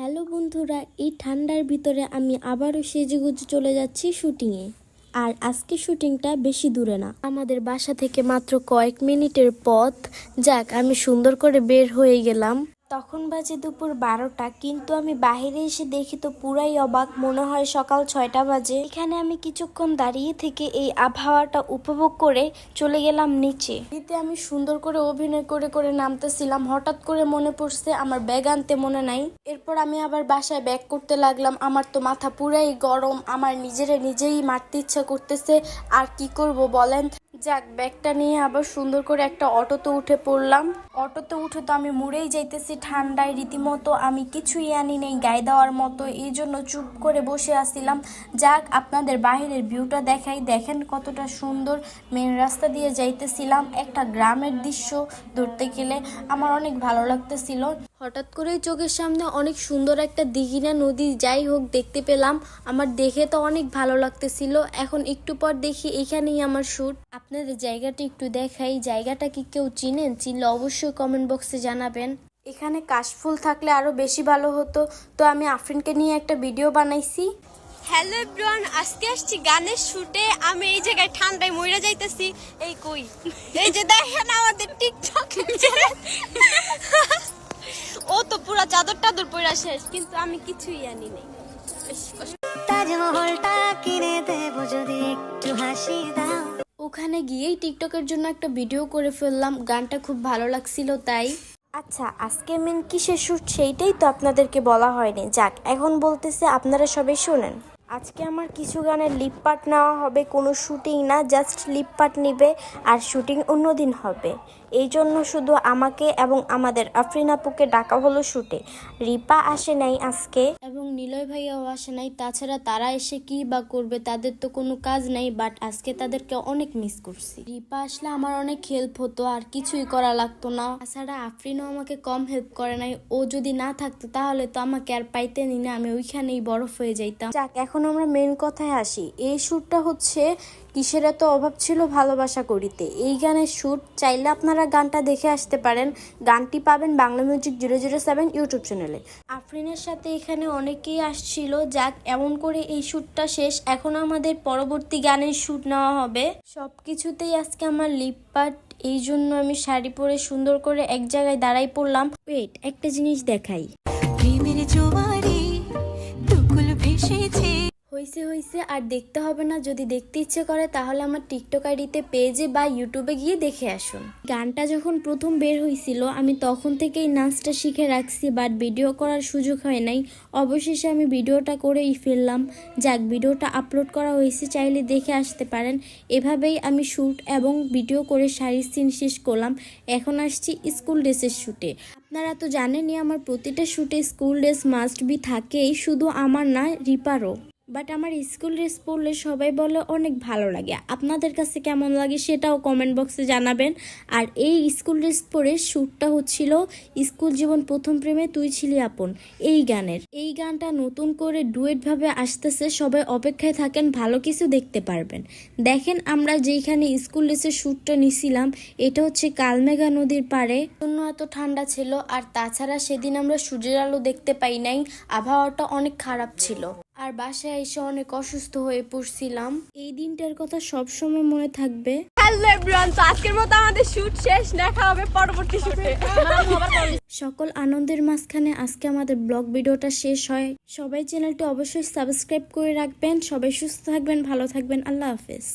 Hello বন্ধুরা, এই ঠান্ডার ভিতরে আমি আবারও সেজেগুজে চলে যাচ্ছি শুটিংয়ে। আর আজকে শুটিংটা বেশি দূরে না। আমাদের বাসা থেকে মাত্র কয়েক মিনিটের পথ। যাক, আমি সুন্দর করে বের হয়ে গেলাম। তখন বাজে দুপুর বারোটা, কিন্তু আমি বাইরে এসে দেখি তো পুরাই অবাক, মনে হয় সকাল ছয়টা বাজে। এখানে আমি কিছুক্ষণ দাঁড়িয়ে থেকে এই আবহাওয়াটা উপভোগ করে চলে গেলাম নিচে। এতে আমি সুন্দর করে অভিনয় করে করে নামতেছিলাম, হঠাৎ করে মনে পড়ছে আমার ব্যাগ আনতে মনে নাই। এরপর আমি আবার বাসায় ব্যাগ করতে লাগলাম, আমার তো মাথা পুরাই গরম, আমার নিজেরে নিজেই মারতে ইচ্ছা করতেছে, আর কি করব বলেন? যাক, ব্যাগটা নিয়ে আবার সুন্দর করে একটা অটোতে উঠে পড়লাম। অটোতে উঠে তো আমি মুড়েই যাইতেছি ঠান্ডায়, রীতিমতো আমি কিছুই আনি নেই গায়ে দেওয়ার মতো। এই জন্য চুপ করে বসে আসছিলাম যাক, আপনাদের বাইরের ভিউটা দেখাই। দেখেন কতটা সুন্দর মেন রাস্তা দিয়ে যাইতেছিলাম। একটা গ্রামের দৃশ্য ধরতে গেলে আমার অনেক ভালো লাগতেছিল। হঠাৎ করেই চোখের সামনে অনেক সুন্দর একটা দিঘিনা নদী, যাই হোক, দেখতে পেলাম। আমার দেখে তো অনেক ভালো লাগতেছিল। এখন একটু পর দেখি এখানেই আমার শ্যুট। আপনাদের জায়গাটা একটু দেখাই। জায়গাটা কি কেউ চিনেন? চিনলে অবশ্যই কমেন্ট বক্সে জানাবেন। এখানে কাশফুল থাকলে আরও বেশি ভালো হতো। তো আমি আফরিনকে নিয়ে একটা ভিডিও বানাইছি। হ্যালো এভরিওয়ান আজকে আসছি গানের শুটে আমি এই জায়গায় ঠান্ডায় মইরা যাইতেছি। এই কই? এই যে দেখেন আমাদের চাদর পরে শেষ কিন্তু আমি কিছুই আনি নাই। তাজমহলটা কিনে দেবো যদি একটু হাসি দাও। ওখানে গিয়েই টিকটকের জন্য একটা ভিডিও করে ফেললাম গানটা খুব ভালো লাগছিল তাই। আচ্ছা আজকে মেন কিসের শ্যুট সেইটাই তো আপনাদেরকে বলা হয়নি। যাক এখন বলতেছে আপনারা সবাই শোনেন। আজকে আমার কিছু গানের লিপ পার্ট নেওয়া হবে কোনো শুটিং না জাস্ট লিপ পার্ট নিবে আর শুটিং অন্যদিন হবে। এই জন্য শুধু আমাকে এবং আমাদের আফরিন আপুকে ডাকা হলো শুটে রিপা আসে নাই আজকে। এবং নিলয় ভাইয়াও আসে নাই তাছাড়া তারা এসে কি বা করবে তাদের তো কোনো কাজ নাই বাট আজকে তাদেরকে অনেক মিস করছি। রিপা আসলে আমার অনেক হেল্প হতো আর কিছুই করা লাগতো না। তাছাড়া আফরিনও আমাকে কম হেল্প করে নাই ও যদি না থাকতো তাহলে তো আমাকে আর পাইতেনি না আমি ওইখানেই বরফ হয়ে যাইতাম। যাক এখন আমরা মেন কথায় আসি। এই শ্যুটটা হচ্ছে, কিসের এত অভাব ছিল ভালোবাসা করিতে? এই গানের শ্যুট চাইলে আপনারা গানটা দেখে আসতে পারেন। গানটি পাবেন Bangla music zero zero seven YouTube চ্যানেলে আফরিনের সাথে এখানে অনেকেই আসছিল। যাক, এমন করে এই শ্যুটটা শেষ। এখন আমাদের পরবর্তী গানের শ্যুট নেওয়া হবে। সব কিছুতেই আজকে আমার লিপ পার্ট এই জন্য আমি শাড়ি পরে সুন্দর করে এক জায়গায় দাঁড়াই পড়লাম। ওয়েট একটা জিনিস দেখাই। হয়েছে হয়েছে আর দেখতে হবে না। যদি দেখতে ইচ্ছে করে, তাহলে আমার টিকটক আইডিতে পেজে বা ইউটিউবে গিয়ে দেখে আসুন। গানটা যখন প্রথম বের হয়েছিল আমি তখন থেকেই নাচটা শিখে রাখছি বাট ভিডিও করার সুযোগ হয় নাই। অবশেষে আমি ভিডিওটা করেই ফেললাম। যাক, ভিডিওটা আপলোড করা হয়েছে, চাইলে দেখে আসতে পারেন। এভাবেই আমি শ্যুট এবং ভিডিও করে শাড়ির সিন শেষ করলাম। এখন আসছি স্কুল ড্রেসের শ্যুটে আপনারা তো জানেনই, আমার প্রতিটা শ্যুটে স্কুল ড্রেস মাস্ট বি থাকেই, শুধু আমার না, রিপারও। বাট আমার স্কুল ড্রেস পরলে সবাই বলে, অনেক ভালো লাগে। আপনাদের কাছে কেমন লাগে সেটাও কমেন্ট বক্সে জানাবেন। আর এই স্কুল ড্রেস পরে শ্যুটটা হচ্ছিল, স্কুল জীবন প্রথম প্রেমে তুই ছিলি আপন। এই গানের। এই গানটা নতুন করে ডুয়েট ভাবে আসতেছে, সবাই অপেক্ষায় থাকেন, ভালো কিছু দেখতে পারবেন। দেখেন আমরা যেইখানে স্কুল ড্রেসের শ্যুটটা নিছিলাম, এটা হচ্ছে কালমেঘা নদীর পাড়ে। জন্য এত ঠান্ডা ছিল, আর তাছাড়া সেদিন আমরা সূর্যের আলো দেখতে পাই নাই, আবহাওয়াটা অনেক খারাপ ছিল। আর বাসায় এসে অনেক অসুস্থ হয়ে পড়ছিলাম। এই দিনটার কথা সব সময় মনে থাকবে। হ্যালো এভরিওয়ান তো আজকের মতো আমাদের শুট শেষ দেখা হবে পরবর্তী শুটে। সকল আনন্দের মাঝখানে আজকে আমাদের ব্লগ ভিডিওটা শেষ হয়। সবাই চ্যানেলটি অবশ্যই সাবস্ক্রাইব করে রাখবেন। সবাই সুস্থ থাকবেন ভালো থাকবেন। আল্লাহ হাফেজ।